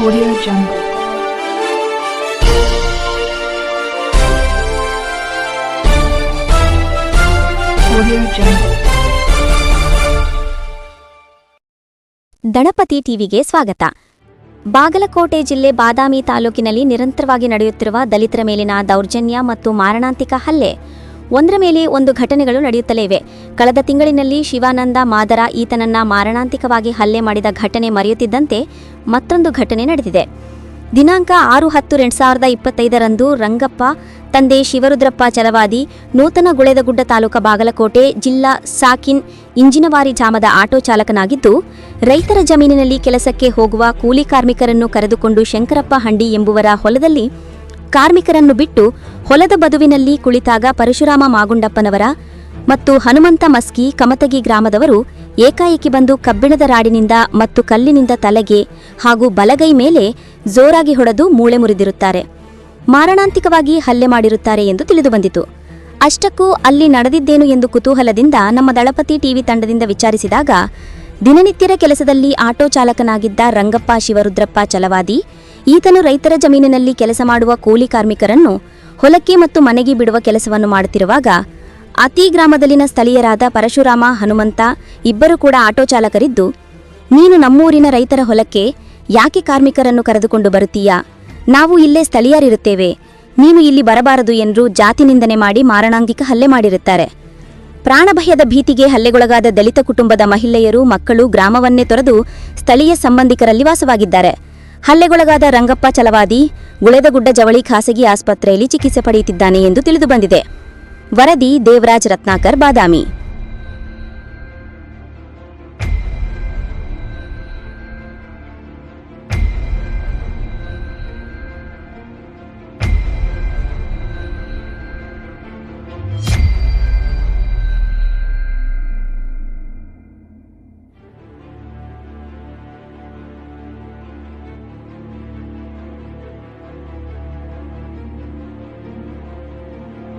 Audio Jungle. ದಣಪತಿ ಟಿವಿಗೆ ಸ್ವಾಗತ. ಬಾಗಲಕೋಟೆ ಜಿಲ್ಲೆ ಬಾದಾಮಿ ತಾಲೂಕಿನಲ್ಲಿ ನಿರಂತರವಾಗಿ ನಡೆಯುತ್ತಿರುವ ದಲಿತರ ಮೇಲಿನ ದೌರ್ಜನ್ಯ ಮತ್ತು ಮಾರಣಾಂತಿಕ ಹಲ್ಲೆ. ಒಂದರ ಮೇಲೆ ಒಂದು ಘಟನೆಗಳು ನಡೆಯುತ್ತಲೇ ಇವೆ. ಕಳೆದ ತಿಂಗಳಿನಲ್ಲಿ ಶಿವಾನಂದ ಮಾದರ ಈತನನ್ನ ಮಾರಣಾಂತಿಕವಾಗಿ ಹಲ್ಲೆ ಮಾಡಿದ ಘಟನೆ ಮರೆಯುತ್ತಿದ್ದಂತೆ ಮತ್ತೊಂದು ಘಟನೆ ನಡೆದಿದೆ. ದಿನಾಂಕ ಆರು ಹತ್ತು ಎರಡ್ ಸಾವಿರದ ಇಪ್ಪತ್ತೈದರಂದು ರಂಗಪ್ಪ, ತಂದೆ ಶಿವರುದ್ರಪ್ಪ ಚಲವಾದಿ, ನೂತನ ಗುಳೆದಗುಡ್ಡ ತಾಲೂಕ ಬಾಗಲಕೋಟೆ ಜಿಲ್ಲಾ ಸಾಕಿನ್ ಇಂಜಿನವಾರಿ ಜಾಮದ ಆಟೋ ಚಾಲಕನಾಗಿದ್ದು, ರೈತರ ಜಮೀನಿನಲ್ಲಿ ಕೆಲಸಕ್ಕೆ ಹೋಗುವ ಕೂಲಿ ಕಾರ್ಮಿಕರನ್ನು ಕರೆದುಕೊಂಡು ಶಂಕರಪ್ಪ ಹಂಡಿ ಎಂಬುವರ ಹೊಲದಲ್ಲಿ ಕಾರ್ಮಿಕರನ್ನು ಬಿಟ್ಟು ಹೊಲದ ಬದುವಿನಲ್ಲಿ ಕುಳಿತಾಗ ಪರಶುರಾಮ ಮಾಗುಂಡಪ್ಪನವರ ಮತ್ತು ಹನುಮಂತ ಮಸ್ಕಿ ಕಮತಗಿ ಗ್ರಾಮದವರು ಏಕಾಏಕಿ ಬಂದು ಕಬ್ಬಿಣದ ರಾಡಿನಿಂದ ಮತ್ತು ಕಲ್ಲಿನಿಂದ ತಲೆಗೆ ಹಾಗೂ ಬಲಗೈ ಮೇಲೆ ಜೋರಾಗಿ ಹೊಡೆದು ಮೂಳೆ ಮುರಿದಿರುತ್ತಾರೆ. ಮಾರಣಾಂತಿಕವಾಗಿ ಹಲ್ಲೆ ಮಾಡಿರುತ್ತಾರೆ ಎಂದು ತಿಳಿದುಬಂದಿತು ಅಷ್ಟಕ್ಕೂ ಅಲ್ಲಿ ನಡೆದಿದ್ದೇನು ಎಂದು ಕುತೂಹಲದಿಂದ ನಮ್ಮ ದಳಪತಿ ಟಿವಿ ತಂಡದಿಂದ ವಿಚಾರಿಸಿದಾಗ, ದಿನನಿತ್ಯದ ಕೆಲಸದಲ್ಲಿ ಆಟೋ ಚಾಲಕನಾಗಿದ್ದ ರಂಗಪ್ಪ ಶಿವರುದ್ರಪ್ಪ ಚಲವಾದಿ ಈತನು ರೈತರ ಜಮೀನಿನಲ್ಲಿ ಕೆಲಸ ಮಾಡುವ ಕೂಲಿ ಕಾರ್ಮಿಕರನ್ನು ಹೊಲಕ್ಕೆ ಮತ್ತು ಮನೆಗೆ ಬಿಡುವ ಕೆಲಸವನ್ನು ಮಾಡುತ್ತಿರುವಾಗ, ಅತಿ ಗ್ರಾಮದಲ್ಲಿನ ಸ್ಥಳೀಯರಾದ ಪರಶುರಾಮ, ಹನುಮಂತ ಇಬ್ಬರು ಕೂಡ ಆಟೋ ಚಾಲಕರಿದ್ದು, ನೀನು ನಮ್ಮೂರಿನ ರೈತರ ಹೊಲಕ್ಕೆ ಯಾಕೆ ಕಾರ್ಮಿಕರನ್ನು ಕರೆದುಕೊಂಡು ಬರುತ್ತೀಯಾ? ನಾವು ಇಲ್ಲೇ ಸ್ಥಳೀಯರಿರುತ್ತೇವೆ. ನೀನು ಇಲ್ಲಿ ಬರಬಾರದು ಎಂದು ಜಾತಿ ನಿಂದನೆ ಮಾಡಿ ಮಾರಣಾಂಗಿಕ ಹಲ್ಲೆ ಮಾಡಿರುತ್ತಾರೆ. ಪ್ರಾಣಭಯದ ಭೀತಿಗೆ ಹಲ್ಲೆಗೊಳಗಾದ ದಲಿತ ಕುಟುಂಬದ ಮಹಿಳೆಯರು, ಮಕ್ಕಳು ಗ್ರಾಮವನ್ನೇ ತೊರೆದು ಸ್ಥಳೀಯ ಸಂಬಂಧಿಕರಲ್ಲಿ ವಾಸವಾಗಿದ್ದಾರೆ. ಹಲ್ಲೆಗೊಳಗಾದ ರಂಗಪ್ಪ ಚಲವಾದಿ, ಗುಳೆದಗುಡ್ಡ ಜವಳಿ ಖಾಸಗಿ ಆಸ್ಪತ್ರೆಯಲ್ಲಿ ಚಿಕಿತ್ಸೆ ಪಡೆಯುತ್ತಿದ್ದಾನೆ ಎಂದು ತಿಳಿದುಬಂದಿದೆ. ವರದಿ ದೇವರಾಜ್ ರತ್ನಾಕರ್, ಬಾದಾಮಿ.